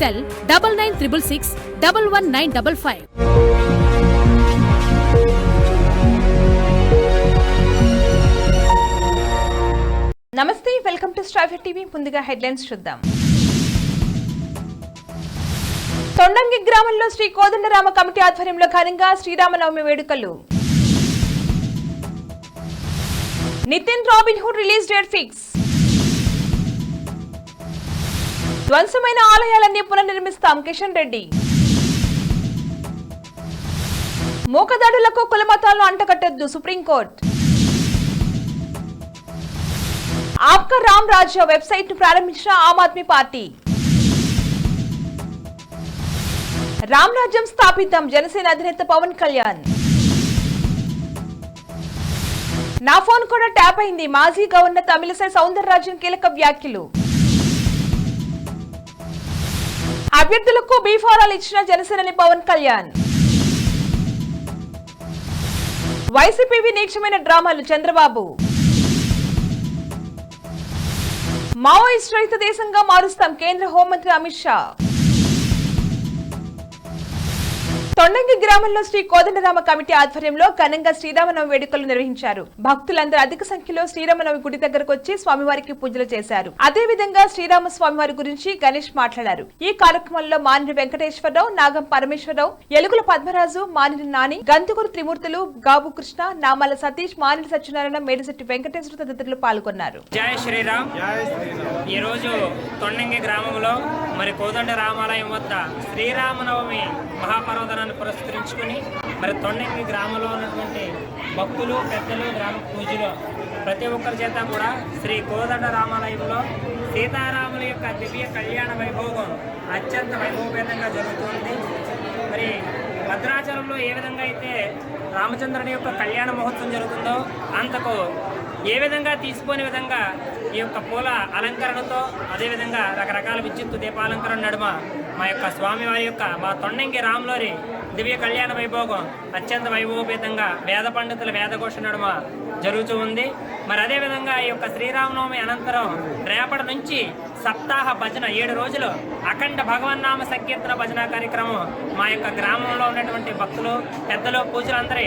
Cell double nine triple six double one nine double five. నమస్తే welcome to Strifer TV. ముందుగా headlines చూద్దాం. తొండంగి గ్రామంలో Shri Kodandarama committee ఆధ్వర్యంలో ఘనంగా శ్రీరామనవమి వేడుకలు. Nithin Robin Hood release date fix. ధ్వంసమైన ఆలయాలన్నీ పునర్నిర్మిస్తాం కిషన్ రెడ్డి. మూకదాడులకు కులమతాలను అంటకట్టద్దు సుప్రీంకోర్టు. ఆప్కా రామ్ రాజ్య వెబ్సైట్ను ప్రారంభించిన ఆమ్ ఆద్మీ పార్టీ. రామ్ రాజ్యం స్థాపిద్దాం జనసేన అధినేత పవన్ కళ్యాణ్. నా ఫోన్ కూడా ట్యాప్ అయింది. మాజీ గవర్నర్ తమిళసై సౌందరరాజన్ కీలక వ్యాఖ్యలు. అభ్యర్థులకు బీఫారాలు ఇచ్చిన జనసేనని పవన్ కళ్యాణ్. వైసీపీవి నీక్షమైన డ్రామాలు చంద్రబాబు. మావోయిస్ట్ రహిత దేశంగా మారుస్తాం కేంద్ర హోంమంత్రి అమిత్ షా. తొండంగి గ్రామంలో శ్రీ కోదండరామ కమిటీ ఆధ్వర్యంలో ఘనంగా శ్రీరామనవమి వేడుకలు నిర్వహించారు. భక్తులందరూ అధిక సంఖ్యలో శ్రీరామనవమి గుడి దగ్గరకు వచ్చి స్వామివారికి పూజలు చేశారు. అదే విధంగా శ్రీరామ స్వామివారి గురించి గణేష్ మాట్లాడారు. ఈ కార్యక్రమంలో మానిని వెంకటేశ్వరరావు నాగం పరమేశ్వరరావు ఎలుగుల పద్మరాజు మానిని నాని గంతుకూరు త్రిమూర్తులు గాబు కృష్ణ నామాల సతీష్ మానిని సత్యనారాయణ మేడిశెట్టి వెంకటేశ్వర తదితరులు పాల్గొన్నారు. జై శ్రీరామ్. ఈరోజు తొండంగి గ్రామంలో మరి కోదండ రామాలయం వద్ద శ్రీరామనవమి మహాపర్వదనాన్ని పురస్కరించుకుని మరి తొండంగి గ్రామంలో ఉన్నటువంటి భక్తులు పెద్దలు గ్రామ పూజలు ప్రతి ఒక్కరి చేత కూడా శ్రీ కోదండ రామాలయంలో సీతారాముల యొక్క దివ్య కళ్యాణ వైభోగం అత్యంత వైభవపేతంగా జరుగుతుంది. మరి భద్రాచలంలో ఏ విధంగా అయితే రామచంద్రుని యొక్క కళ్యాణ మహోత్సవం జరుగుతుందో అంతకు ఏ విధంగా తీసుకునే విధంగా ఈ యొక్క పూల అలంకరణతో అదేవిధంగా రకరకాల విద్యుత్ దీపాలంకరణ నడుమ మా యొక్క స్వామివారి యొక్క మా తొండంగి రాములోరి దివ్య కళ్యాణ వైభోగం. అత్యంత వైభవపేతంగా వేద పండితుల వేదఘోష నడుమ జరుగుతూ ఉంది. మరి అదేవిధంగా ఈ యొక్క శ్రీరామనవమి అనంతరం రేపటి నుంచి సప్తాహ భజన ఏడు రోజులు అఖండ భగవన్నామ సంకీర్తన భజన కార్యక్రమం మా యొక్క గ్రామంలో ఉన్నటువంటి భక్తులు పెద్దలు పూజలందరి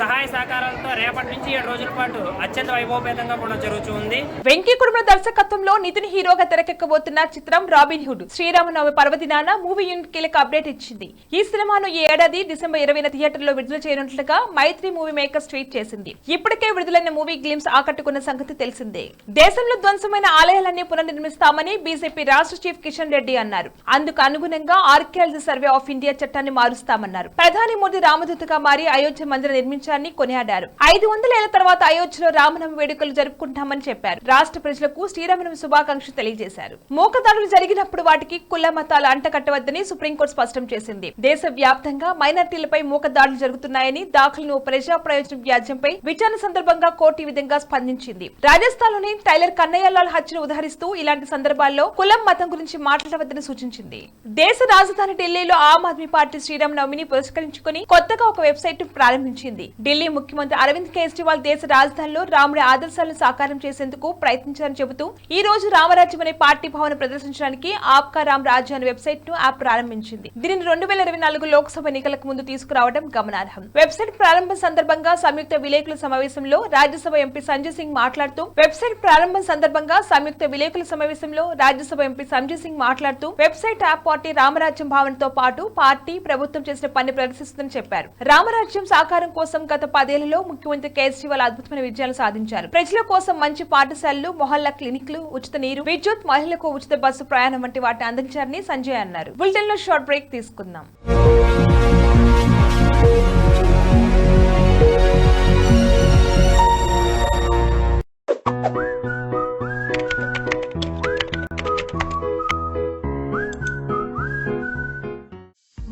సహాయ సహకారాలతో రేపటి నుంచి ఏడు రోజుల పాటు అత్యంత వైభవపేతంగా కూడా జరుగుతూ ఉంది. వెంకీ కుటుంబ దర్శకత్వంలో నితిన్ హీరోగా తెరకెక్కబోతున్న చిత్రం రాబిన్ హుడ్ శ్రీరామనవమి పర్వదినాన మూవీ యూనిట్ కీలక అప్డేట్ ఇచ్చింది. ఈ సినిమాను ఈ ఏడాది డిసెంబర్ ఇరవైన థియేటర్లో విడుదల చేయనున్నట్లుగా మైత్రి మూవీ మేకర్స్ ట్వీట్ చేసింది. ఇప్పటికే విడుదలైన మూవీ గ్లిమ్స్ ఆకట్టుకున్న సంగతి తెలిసిందే. దేశంలో ధ్వంసమైన ఆలయాలన్నీ పునర్నిర్మిస్తామని బీజేపీ రాష్ట్ర చీఫ్ కిషన్ రెడ్డి అన్నారు. అందుకు అనుగుణంగా ఆర్కియాలజీ సర్వే ఆఫ్ ఇండియా చట్టాన్ని మారుస్తామన్నారు. ప్రధాని మోదీ రామదూతగా మారి అయోధ్య మందిర నిర్మించాలని కొనియాడారు. ఐదు వందల ఏళ్ళ తర్వాత అయోధ్యలో రామనవమి వేడుకలు జరుపుకుంటామని చెప్పారు. రాష్ట్ర ప్రజలకు శ్రీరామనవమి శుభాకాంక్షలు తెలియజేశారు. మూకదాడులు జరిగినప్పుడు వాటికి కుల మతాలు అంటకట్టవద్దని సుప్రీంకోర్టు స్పష్టం చేసింది. దేశ వ్యాప్తంగా మైనార్టీలపై మూకదాడులు జరుగుతున్నాయని దాఖలను ప్రజా ప్రయోజన వ్యాజ్యంపై విచారణ సందర్భంగా కోర్టు ఈ విధంగా స్పందించింది. రాజస్థాన్లోని టైలర్ కన్నయ్యలాల్ హత్యను ఉదహరిస్తూ ఇలాంటి సందర్భాల్లో కులం మతం గురించి మాట్లాడవద్దని సూచించింది. దేశ రాజధాని ఢిల్లీలో ఆమ్ ఆద్మీ పార్టీ శ్రీరామనవమిని పురస్కరించుకుని కొత్తగా ఒక వెబ్సైట్ను ప్రారంభించింది. ఢిల్లీ ముఖ్యమంత్రి అరవింద్ కేజ్రీవాల్ దేశ రాజధానిలో రాముడి ఆదర్శాలను సాకారం చేసేందుకు ప్రయత్నించారని చెబుతూ ఈ రోజు రామరాజ్యం అనే పార్టీ భావన ప్రదర్శించడానికి ఆప్కా రామ్ రాజ్యం అనే వెబ్సైట్ను యాప్ ప్రారంభించింది. దీనిని రెండు వేల ఇరవై నాలుగు లోక్సభ ఎన్నికలకు ముందు తీసుకురావడం గమనార్హం. వెబ్సైట్ ప్రారంభం సందర్భంగా సంయుక్త విలేకరుల సమావేశంలో రాజ్యసభ ఎంపీ సంజయ్ సింగ్ మాట్లాడుతూ వెబ్సైట్ ప్రారంభం సందర్భంగా సంయుక్త విలేకరుల సమావేశంలో రాజ్యసభ ఎంపీ సంజయ్ సింగ్ మాట్లాడుతూ వెబ్సైట్ యాప్ పార్టీ రామరాజ్యం భావనతో పాటు పార్టీ ప్రభుత్వం చేసిన పని ప్రదర్శిస్తుందని చెప్పారు. రామరాజ్యం సాకారం కోసం గత పదేళ్ళలో ముఖ్యమంత్రి కేజ్రీవాల్ అద్భుతమైన విజయాలు సాధించారు. ప్రజల కోసం మంచి పాఠశాలలు మొహల్లా క్లినిక్లు ఉచిత నీరు విద్యుత్ మహిళలకు ఉచిత బస్సు ప్రయాణం వంటి వాటిని అందించారని సంజయ్ అన్నారు. బులెటిన్లో షార్ట్ బ్రేక్ తీసుకుందాం.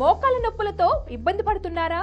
మోకాల నొప్పులతో ఇబ్బంది పడుతున్నారా?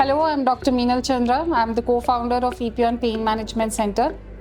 Hello, I'm Dr. Meenal Chandra. I'm the co-founder of EPN Pain Management Center.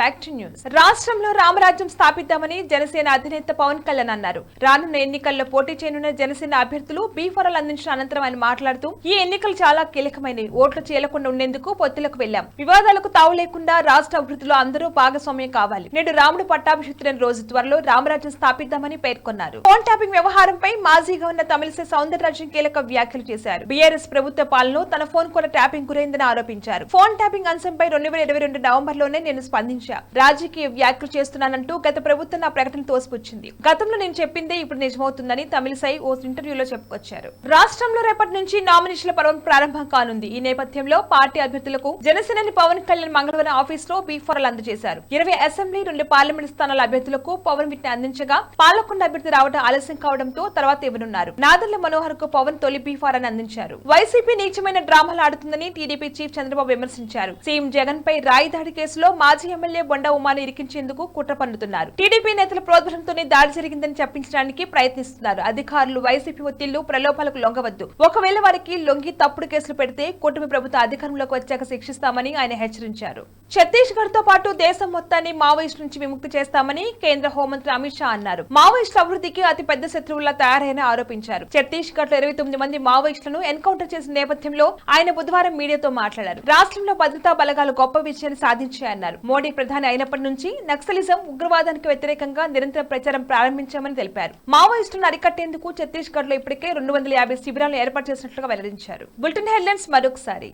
Back to news రాష్ట్రంలో రామరాజ్యం స్థాపిద్దామని జనసేన అధినేత పవన్ కళ్యాణ్ అన్నారు. రానున్న ఎన్నికల్లో పోటీ చేయనున్న జనసేన అభ్యర్థులు బీఫోరాలు అందించిన అనంతరం ఆయన మాట్లాడుతూ ఈ ఎన్నికలు చాలా కీలకమైనవి. ఓట్లు చేయకుండా ఉండేందుకు పొత్తులకు వెళ్ళాం వివాదాలకు తావు లేకుండా రాష్ట్ర అభివృద్ధిలో అందరూ భాగస్వామ్యం కావాలి. నేడు రాముడు పట్టాభిషిక్తులైన రోజు త్వరలో రామరాజ్యం స్థాపిద్దామని పేర్కొన్నారు. ఫోన్ ట్యాపింగ్ వ్యవహారంపై మాజీగా ఉన్న తమిళిసై సౌందరరాజన్ కీలక వ్యాఖ్యలు చేశారు. బీఆర్ఎస్ ప్రభుత్వ పాలన తన ఫోన్ కూడా ట్యాపింగ్ గురైందని ఆరోపించారు. ఫోన్ ట్యాపింగ్ అంశంపై రెండు వేల ఇరవై రెండు నవంబర్లోనే నేను రాజకీయ వ్యాఖ్యలు చేస్తున్నానంటూ గత ప్రభుత్వం నా ప్రకటన తోసిపుచ్చింది. గతంలో నేను చెప్పిందే ఇప్పుడు నిజమవుతుందని తమిళసై ఓ ఇంటర్వ్యూలో చెప్పుకొచ్చారు. రాష్ట్రంలో రేపటి నుంచి నామినేషన్ల పర్వం ప్రారంభం కానుంది. ఈ నేపథ్యంలో పార్టీ అభ్యర్థులకు జనసేనని పవన్ కళ్యాణ్ మంగళవారం ఆఫీస్లో బీఫారాలు అందజేశారు. ఇరవై అసెంబ్లీ రెండు పార్లమెంట్ స్థానాల అభ్యర్థులకు పవన్ వీటిని అందించగా పాలకొండ అభ్యర్థి రావడం ఆలస్యం కావడంతో తర్వాత ఇవ్వనున్నారు. నాదర్ల మనోహర్కు పవన్ తొలి బీఫారాన్ని అందించారు. వైసీపీ నీచమైన డ్రామాలు ఆడుతుందని టీడీపీ చీఫ్ చంద్రబాబు విమర్శించారు. సీఎం జగన్ పై రాయి దాడి కేసులో మాజీ ఎమ్మెల్యే బొండ బొండా ఉమాను ఇరికించేందుకు కుట్ర పన్నుతున్నారు. టీడీపీ నేతల ప్రోద్బలంతోనే దాడి జరిగిందని చెప్పించడానికి ప్రయత్నిస్తున్నారు. అధికారులు వైసీపీ ఒత్తిళ్ళు ప్రలోభాలకు లొంగవద్దు. ఒకవేళ వారికి లొంగి తప్పుడు కేసులు పెడితే కూటమి ప్రభుత్వ అధికారంలోకి వచ్చాక శిక్షిస్తామని ఆయన హెచ్చరించారు. ఛత్తీస్గఢ్తో పాటు దేశం మొత్తాన్ని మావోయిస్టు నుంచి విముక్తి చేస్తామని కేంద్ర హోంమంత్రి అమిత్ షా అన్నారు. మావోయిస్టు అభివృద్ధికి అతి పెద్ద శత్రువులా తయారైన ఆరోపించారు. ఛత్తీస్గఢ్లో ఇరవై తొమ్మిది మంది మావోయిస్టులను ఎన్కౌంటర్ చేసిన నేపథ్యంలో ఆయన బుధవారం మీడియాతో మాట్లాడారు. రాష్ట్రంలో భద్రతా బలగాలు గొప్ప విజయాన్ని సాధించాయన్నారు. మోడీ ప్రధాని అయినప్పటి నుంచి నక్సలిజం ఉగ్రవాదానికి వ్యతిరేకంగా నిరంతర ప్రచారం ప్రారంభించామని తెలిపారు. మావోయిస్టులను అరికట్టేందుకు ఛత్తీస్గఢ్లో ఇప్పటికే రెండు వందల యాభై శిబిరాలను ఏర్పాటు చేసినట్లుగా వెల్లడించారు. బులెటిన్ హెడ్లైన్స్ మరొకసారి.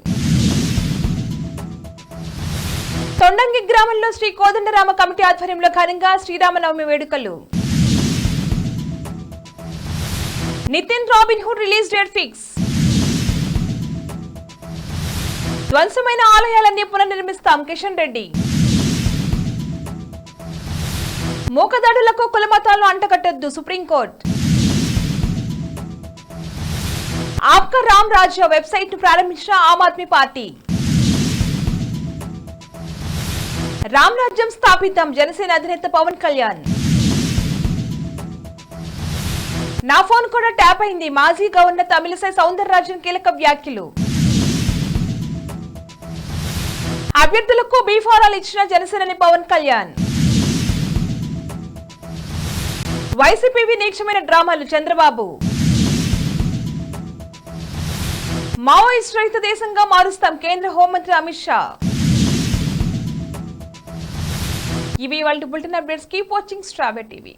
తొండంగి గ్రామంలో శ్రీ కోదండరామ కమిటీ ఆధ్వర్యంలో ఘనంగా శ్రీరామనవమి వేడుకలు. Nithin Robin Hood release date fix. ధ్వంసమైన ఆలయాలన్నీ పునర్నిర్మిస్తాం కిషన్ రెడ్డి. మూకదాడులకు కులమతాలను అంటగట్టొద్దు సుప్రీంకోర్టు. ఆప్కా రామ్ రాజ్య వెబ్సైట్ను ప్రారంభించిన ఆమ్ ఆద్మీ పార్టీ. రామ్ రాజ్యం స్థాపితం జనసేన అధినేత పవన్ కళ్యాణ్. నా ఫోన్ కూడా ట్యాప్ అయింది. మాజీ గవర్నర్ తమిళసై సౌందరరాజన్ కీలక వ్యాఖ్యలు. అభ్యర్థులకు బీఫారాలు ఇచ్చిన జనసేనని పవన్ కళ్యాణ్. వైసీపీ నీక్షమైన డ్రామాలు చంద్రబాబు. మావోయిస్ట్ రహిత దేశంగా మారుస్తాం కేంద్ర హోంమంత్రి అమిత్ షా. ఇవి వాళ్ళ బులెటిన్ అప్డేట్స్ కీప్ వాచింగ్ స్ట్రాబెట్ టీవీ.